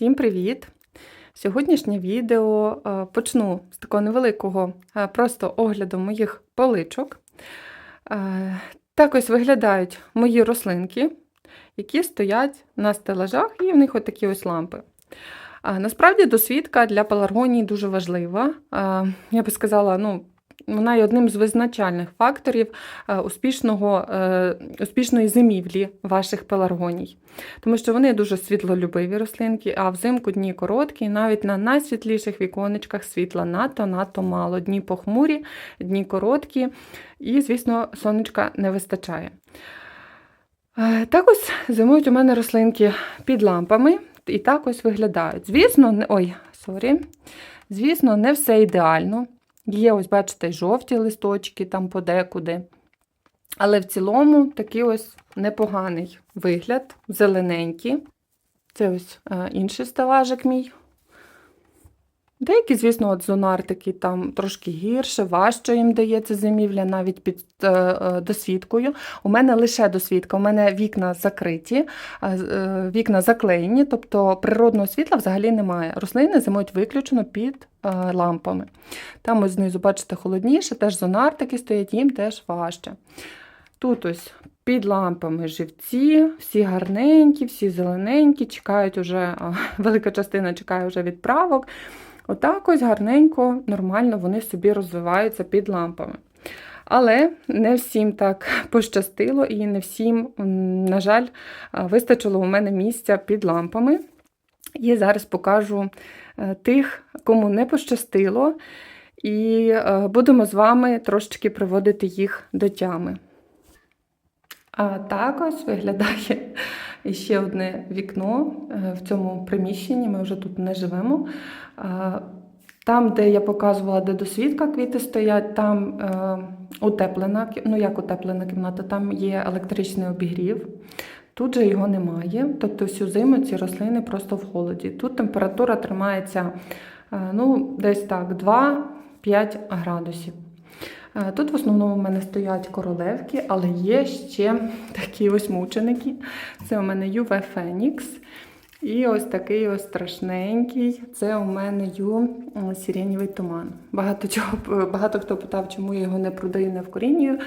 Всім привіт! Сьогоднішнє відео е, почну з такого невеликого е, просто огляду моїх поличок. Е, Так ось виглядають мої рослинки, які стоять на стелажах, і в них от такі ось лампи. Насправді досвідка для пеларгонії дуже важлива. Я би сказала, ну, вона є одним з визначальних факторів е, успішного, е, успішної зимівлі ваших пеларгоній. Тому що вони дуже світлолюбиві рослинки, а взимку дні короткі, і навіть на найсвітліших віконечках світла надто-надто мало. Дні похмурі, дні короткі, і, звісно, сонечка не вистачає. Е, Так ось зимують у мене рослинки під лампами, і так ось виглядають. Звісно, не... ой, сорі. Звісно, не все ідеально. Є, ось, бачите, жовті листочки там подекуди. Але в цілому такий ось непоганий вигляд, зелененький. Це ось е, інший стелажик мій. Деякі, звісно, от зонартики там трошки гірше, важче їм дається зимівля навіть під е, е, досвідкою. У мене лише досвідка, у мене вікна закриті, е, вікна заклеєні, тобто природного світла взагалі немає. Рослини зимують виключно під лампами. Там ось знизу, бачите, холодніше, теж зонартики стоять, їм теж важче. Тут ось під лампами живці, всі гарненькі, всі зелененькі, чекають уже, велика частина чекає вже відправок. Отак ось гарненько, нормально вони собі розвиваються під лампами. Але не всім так пощастило, і не всім, на жаль, вистачило у мене місця під лампами. І зараз покажу е, тих, кому не пощастило, і е, будемо з вами трошечки приводити їх до тями. А так ось виглядає ще одне вікно е, в цьому приміщенні. Ми вже тут не живемо. Там, де я показувала, де досвідка квіти стоять, там е, утеплена, ну як утеплена кімната, там є електричний обігрів. Тут же його немає. Тобто всю зиму ці рослини просто в холоді. Тут температура тримається е, ну, десь так, 2-5 градусів. Е, тут в основному в мене стоять королевки, але є ще такі ось мученики. Це у мене Юве Фенікс. І ось такий ось страшненький. Це у мене ю сиренєвий туман. Багато чого, багато хто питав, чому я його не продаю, не вкорінюю.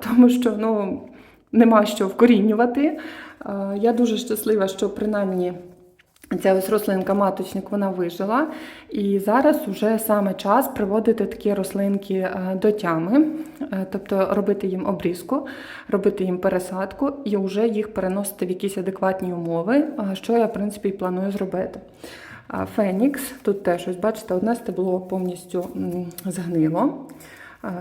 Тому що ну, нема що вкорінювати. Я дуже щаслива, що принаймні. Ця ось рослинка маточник вона вижила. І зараз вже саме час приводити такі рослинки е, до тями, е, тобто робити їм обрізку, робити їм пересадку і вже їх переносити в якісь адекватні умови, е, що я, в принципі, і планую зробити. Фенікс, тут теж, ось бачите, одне стебло повністю згнило.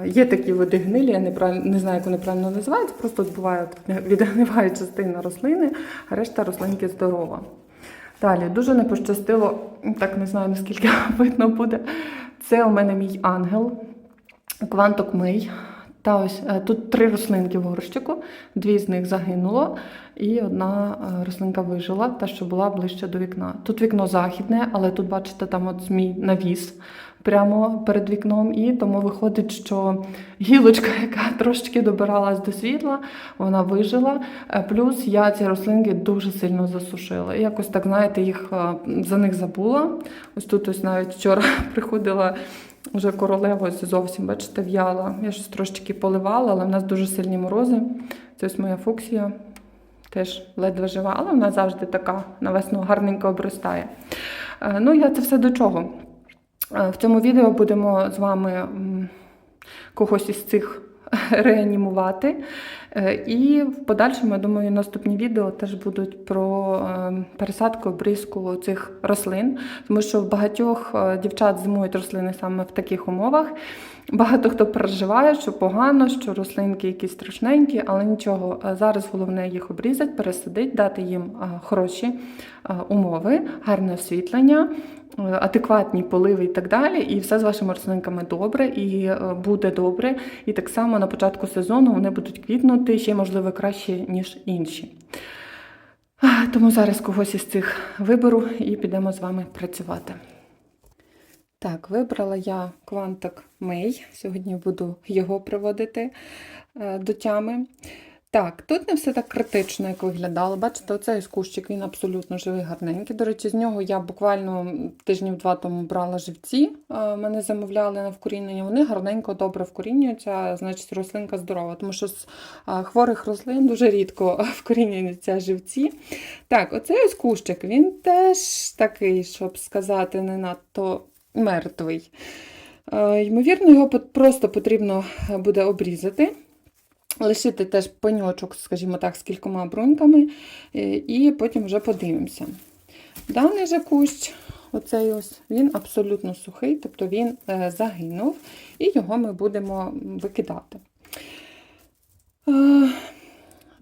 Є такі види гнилі, я не, не знаю, як вони правильно називаються, просто буває, відгниває частина рослини, а решта рослинки здорова. Далі, дуже не пощастило, так не знаю, наскільки видно буде. Це у мене мій ангел, кванток мий. Та ось е, тут три рослинки в горщику, дві з них загинуло, і одна е, рослинка вижила, та що була ближче до вікна. Тут вікно західне, але тут, бачите, там от мій навіс прямо перед вікном, і тому виходить, що гілочка, яка трошечки добиралась до світла, вона вижила. Е, плюс я ці рослинки дуже сильно засушила. Якось так, знаєте, їх за них забула. Ось тут ось навіть вчора приходила. Вже королева ось зовсім, бачите, в'яла. Я щось трошечки поливала, але в нас дуже сильні морози. Це ось моя фуксія. Теж ледве жива, але вона завжди така на весну гарненько обростає. Ну, я це все до чого. В цьому відео будемо з вами когось із цих реанімувати. Е, і в подальшому, я думаю, наступні відео теж будуть про е, пересадку, обрізку цих рослин, тому що в багатьох е, дівчат зимують рослини саме в таких умовах. Багато хто переживає, що погано, що рослинки якісь страшненькі, але нічого. Зараз головне їх обрізати, пересадити, дати їм хороші умови, гарне освітлення. Адекватні поливи і так далі, і все з вашими рослинками добре, і буде добре. І так само на початку сезону вони будуть квітнути ще, можливо, краще, ніж інші. Тому зараз когось із цих виберу і підемо з вами працювати. Так, вибрала я кванток Мей. Сьогодні буду його приводити е, до тями. Так, тут не все так критично, як виглядало. Бачите, оцей кущик, він абсолютно живий, гарненький. До речі, з нього я буквально тижнів два тому брала живці. е, Мене замовляли на вкорінення. Вони гарненько, добре вкорінюються, значить рослинка здорова. Тому що з е, хворих рослин дуже рідко вкорінюються живці. Так, оцей ось кущик, він теж такий, щоб сказати, не надто мертвий. Е, Ймовірно, його просто потрібно буде обрізати. Лишити теж пеньочок, скажімо так, з кількома бруньками, е, і потім вже подивимося. Даний же кущ, оцей ось, він абсолютно сухий, тобто він е, загинув, і його ми будемо викидати.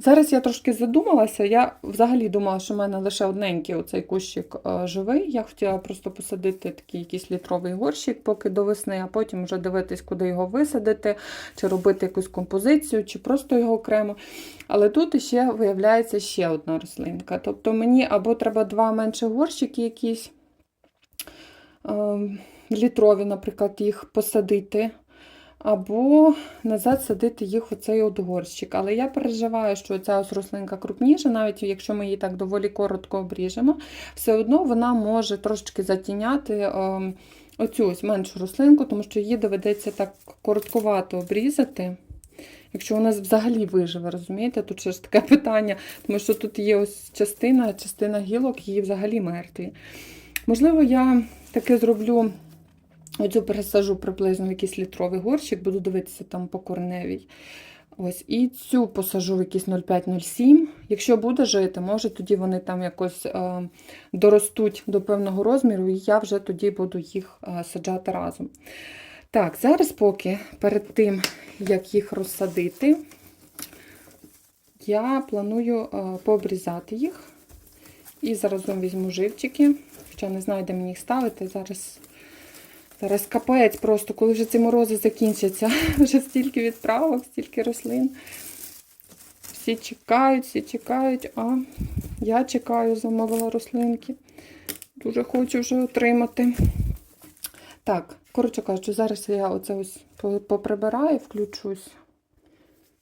Зараз я трошки задумалася. Я взагалі думала, що в мене лише одненький оцей кущик е, живий. Я хотіла просто посадити такий якийсь літровий горщик поки до весни, а потім вже дивитись, куди його висадити, чи робити якусь композицію, чи просто його окремо. Але тут ще виявляється ще одна рослинка. Тобто мені або треба два менші горщики якісь е, літрові, наприклад, їх посадити. Або назад садити їх у цей горщик. Але я переживаю, що ця ось рослинка крупніша, навіть якщо ми її так доволі коротко обріжемо, все одно вона може трошечки затіняти е, оцю ось меншу рослинку, тому що її доведеться так короткувато обрізати. Якщо вона взагалі виживе, розумієте? Тут ще ж таке питання, тому що тут є ось частина, частина гілок, її взагалі мертві. Можливо, я таки зроблю. Оцю пересажу приблизно в якийсь літровий горщик, буду дивитися там по корневій. Ось, І цю посажу в якийсь 0,5-0,7. Якщо буде жити, може тоді вони там якось е, доростуть до певного розміру, і я вже тоді буду їх е, саджати разом. Так, зараз поки перед тим, як їх розсадити, я планую е, пообрізати їх. І заразом візьму живчики, хоча не знаю, де мені їх ставити. Зараз Зараз капець просто, коли вже ці морози закінчаться. Вже стільки відправок, стільки рослин. Всі чекають, всі чекають, а я чекаю, замовила рослинки. Дуже хочу вже отримати. Так, коротше кажучи, зараз я оце ось поприбираю, включусь.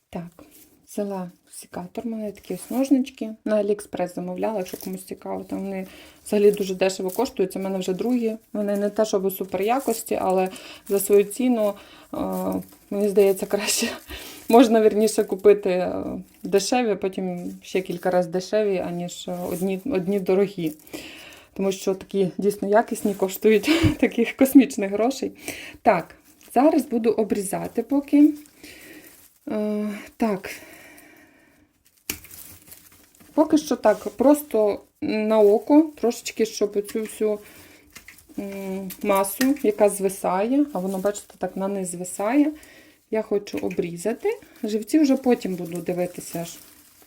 Так, взяла секатор, у мене такі ось. На Аліекспрес замовляла, якщо комусь цікаво. Там вони взагалі дуже дешево коштують. В мене вже другі. Вони не те, щоб супер якості, але за свою ціну, е, мені здається, краще можна вірніше купити е, дешеві, потім ще кілька разів дешеві, аніж одні, одні дорогі. Тому що такі дійсно якісні коштують таких космічних грошей. Так, зараз буду обрізати поки. Е, так. Поки що так, просто на око, трошечки, щоб цю всю масу, яка звисає, а воно, бачите, так на низ звисає, я хочу обрізати. Живці вже потім буду дивитися,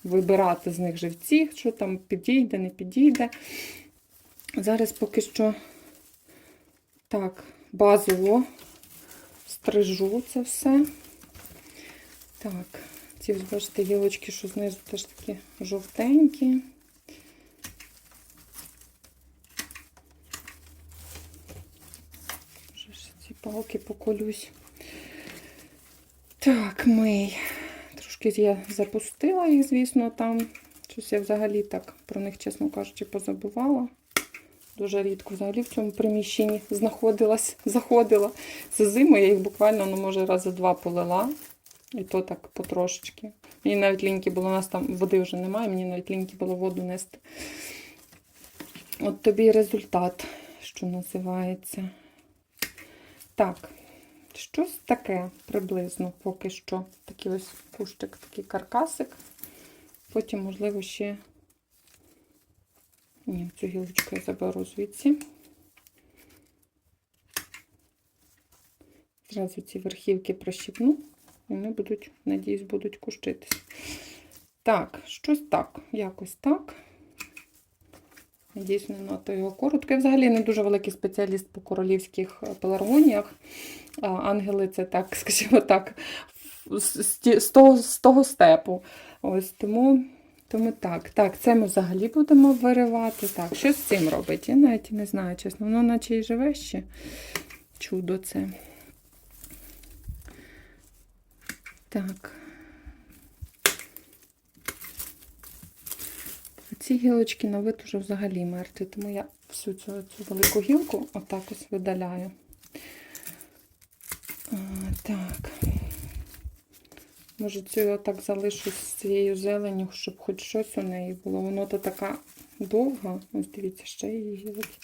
вибирати з них живці, що там підійде, не підійде. Зараз поки що так, базово стрижу це все. Так, ці, бачите, гілочки, що знизу теж такі жовтенькі. Ці палки поколюсь. Так, мий. Трошки я запустила їх, звісно, там. Щось я взагалі так про них, чесно кажучи, позабувала. Дуже рідко взагалі в цьому приміщенні знаходилась, заходила. За зиму я їх буквально, ну, може, рази два полила. І то так потрошечки. Мені навіть ліньки було, у нас там води вже немає, мені навіть ліньки було воду нести. От тобі результат, що називається. Так, щось таке приблизно поки що. Такий ось кущик, такий каркасик. Потім, можливо, ще. Ні, цю гілочку я заберу звідси. Зразу ці верхівки прищипну. Вони будуть, надіюсь, будуть кущитись. Так, щось так, якось так. Надіюсь, не надто його коротко. Я взагалі не дуже великий спеціаліст по королівських пеларгоніях. Ангели це так, скажімо так, з, того, з того степу. Ось тому, тому так. Так, це ми взагалі будемо виривати. Так, що з цим робить? Я навіть не знаю, чесно. Воно наче і живе ще. Чудо це. Так. ці гілочки на вид уже взагалі мертві, тому я всю цю, цю велику гілку отак ось видаляю. А, так. Може, цю я так залишу з цією зеленю, щоб хоч щось у неї було. Воно то така довга. Ось дивіться, ще її гілки.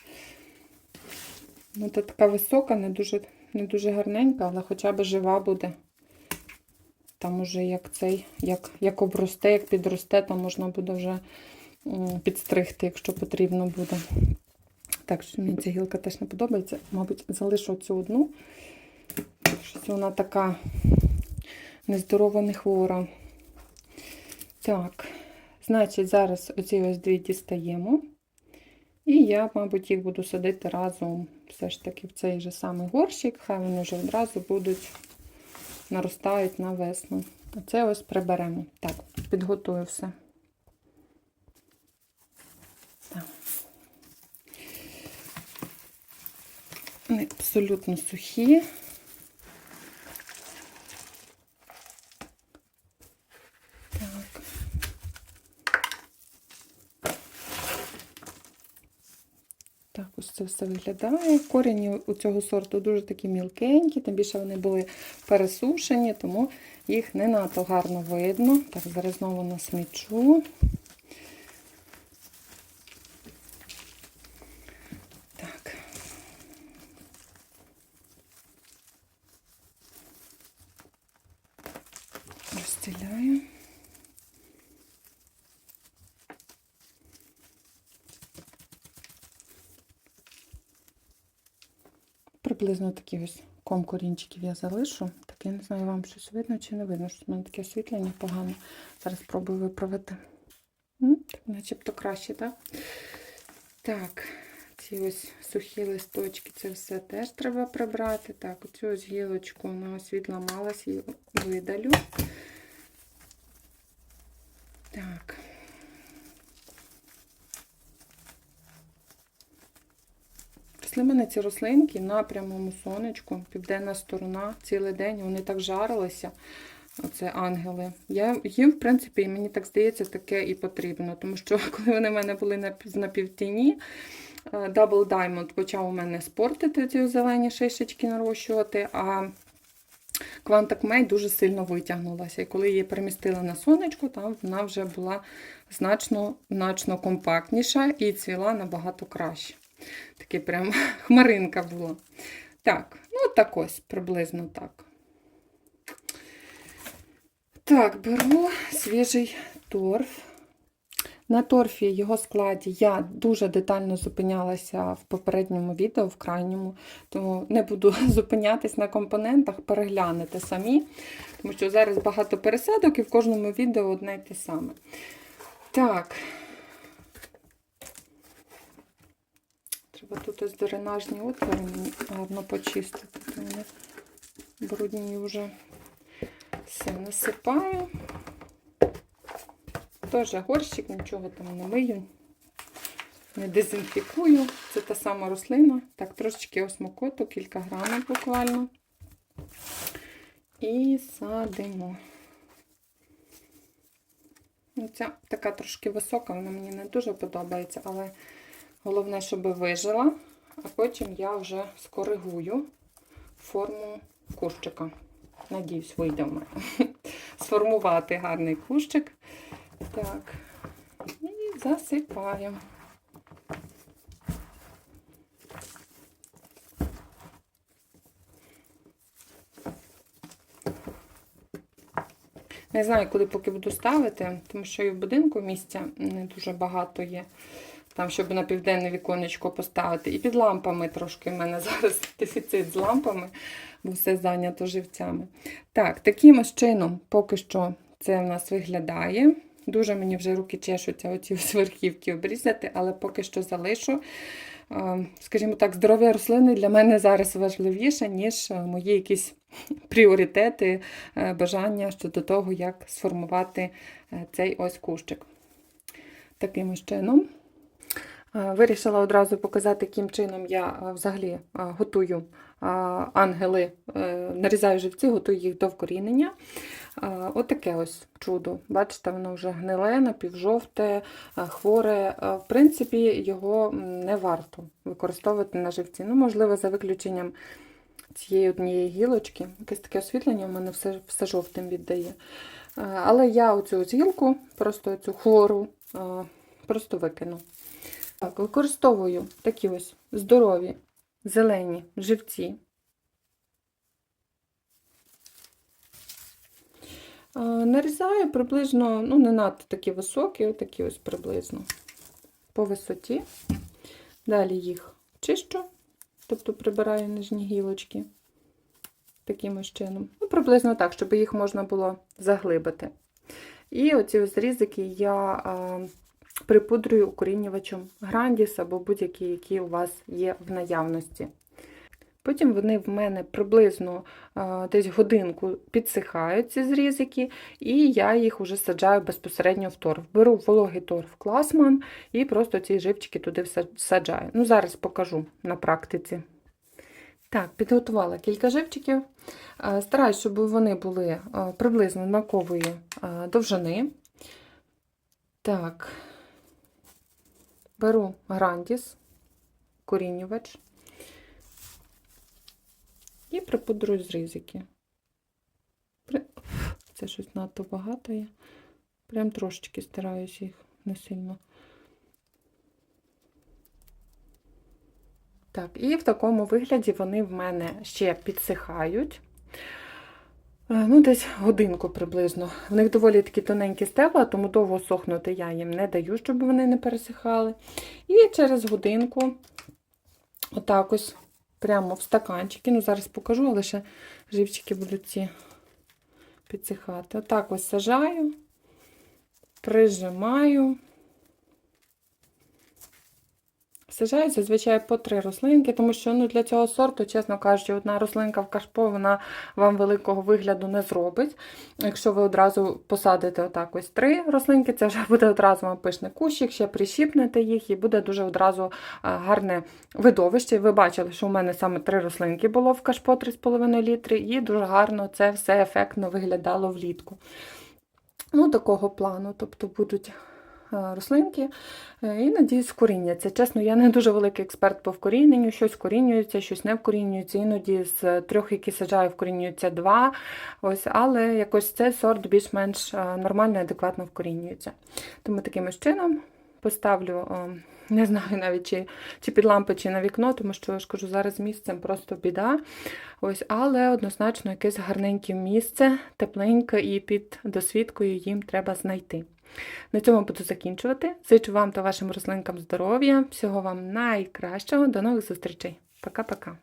Ну, то така висока, не дуже, не дуже гарненька, але хоча б жива буде. Там уже як цей, як, як обросте, як підросте, там можна буде вже підстригти, якщо потрібно буде. Так, що мені ця гілка теж не подобається. Мабуть, залишу цю одну. Щось вона така нездорова, не хвора. Так, значить, зараз оці ось дві дістаємо. І я, мабуть, їх буду садити разом все ж таки в цей же самий горщик. Хай вони вже одразу будуть наростають на весну. Оце ось приберемо. Так, підготую все. Так. Вони абсолютно сухі. Так. Так, ось це виглядає. Корені у цього сорту дуже такі мілкенькі, тим більше вони були пересушені, тому їх не надто гарно видно. Так, зараз знову насмічу. Так. Розстеляю. Приблизно такі ось ком корінчиків я залишу. Так, я не знаю, вам щось видно чи не видно, що в мене таке освітлення погане. Зараз спробую виправити. Так, начебто краще, так? Так, ці ось сухі листочки, це все теж треба прибрати. Так, оцю ось гілочку вона освітла малась, її видалю. Так. Росли мене ці рослинки на прямому сонечку, південна сторона, цілий день вони так жарилися. Оце ангели. Я їм, в принципі, мені так здається, таке і потрібно. Тому що коли вони в мене були на, на півтіні, е, Double Diamond почав у мене спортити ці зелені шишечки нарощувати, а Quantac May дуже сильно витягнулася. І коли її перемістили на сонечко, там вона вже була значно, значно компактніша і цвіла набагато краще. Таке прям хмаринка була. Так, ну так ось, приблизно так. Так, беру свіжий торф. На торфі його складі я дуже детально зупинялася в попередньому відео, в крайньому, тому не буду зупинятись на компонентах, переглянете самі, тому що зараз багато пересадок і в кожному відео одне й те саме. Так. Треба тут ось дренажні отвори мені гарно почистити. Вони брудні вже все насипаю. Теж горщик, нічого там не мию, не дезінфікую. Це та сама рослина. Так, трошечки осмокоту, кілька грамів буквально. І садимо. Ну, Ця така трошки висока, вона мені не дуже подобається, але головне, щоб вижила, а потім я вже скоригую форму кущика. Надіюсь, вийде в мене. Сформувати гарний кущик. Так, і засипаємо. Не знаю, куди поки буду ставити, тому що і в будинку місця не дуже багато є. Там, щоб на південне віконечко поставити. І під лампами трошки в мене зараз дефіцит з лампами, бо все зайнято живцями. Так, таким ось чином поки що це в нас виглядає. Дуже мені вже руки чешуться оці ось верхівки обрізати, але поки що залишу. Скажімо так, здоров'я рослини для мене зараз важливіше, ніж е, мої якісь пріоритети, е, бажання щодо того, як сформувати е, цей ось кущик. Таким чином. Е, Вирішила одразу показати, яким чином я е, взагалі е, готую ангели, нарізаю живці, готую їх до вкорінення. Отаке ось чудо. Бачите, воно вже гниле, напівжовте, хворе. В принципі, його не варто використовувати на живці. Ну, можливо, за виключенням цієї однієї гілочки. Якесь таке освітлення в мене все, все жовтим віддає. Але я оцю ось гілку, просто цю хвору, просто викину. Так, використовую такі ось здорові, зелені живці. Нарізаю приблизно, ну, не надто такі високі, отакі ось приблизно по висоті. Далі їх чищу, тобто прибираю нижні гілочки таким ось чином. Ну, приблизно так, щоб їх можна було заглибити. І оці ось різики я а, припудрюю укорінювачем Грандіс або будь-який, який у вас є в наявності. Потім вони в мене приблизно десь годинку підсихають ці зрізики, і я їх вже саджаю безпосередньо в торф. Беру вологий торф класман і просто ці живчики туди саджаю. Ну, зараз покажу на практиці. Так, підготувала кілька живчиків. Е, Стараюсь, щоб вони були е, приблизно однакової е, довжини. Так, беру грандіс, корінювач і припудрую зрізики. При- Це щось надто багато є. Прям трошечки стараюсь їх не сильно. Так, і в такому вигляді вони в мене ще підсихають. Е, Ну, десь годинку приблизно. В них доволі такі тоненькі стебла, тому довго сохнути я їм не даю, щоб вони не пересихали. І через годинку, отак ось, прямо в стаканчики. Ну, зараз покажу, але ще живчики будуть ці підсихати. Отак ось сажаю, прижимаю. Сажаю зазвичай по три рослинки, тому що ну, для цього сорту, чесно кажучи, одна рослинка в кашпо вона вам великого вигляду не зробить. Якщо ви одразу посадите отак ось три рослинки, це вже буде одразу вам пишний кущик, ще прищіпнете їх і буде дуже одразу гарне видовище. Ви бачили, що у мене саме три рослинки було в кашпо 3,5 літри, і дуже гарно це все ефектно виглядало влітку. Ну, такого плану, тобто будуть е, рослинки. Е, І надіюсь, вкоріняться. Чесно, я не дуже великий експерт по вкоріненню, щось вкорінюється, щось не вкорінюється. Іноді з трьох, які саджаю, вкорінюється два. Ось, але якось цей сорт більш-менш е, нормально адекватно вкорінюється. Тому таким чином поставлю, е, не знаю навіть чи, чи під лампи, чи на вікно, тому що я ж кажу, зараз місцем просто біда. Ось, але однозначно якесь гарненьке місце, тепленьке і під досвідкою їм треба знайти. На цьому буду закінчувати. Зичу вам та вашим рослинкам здоров'я, всього вам найкращого. До нових зустрічей. Пока-пока.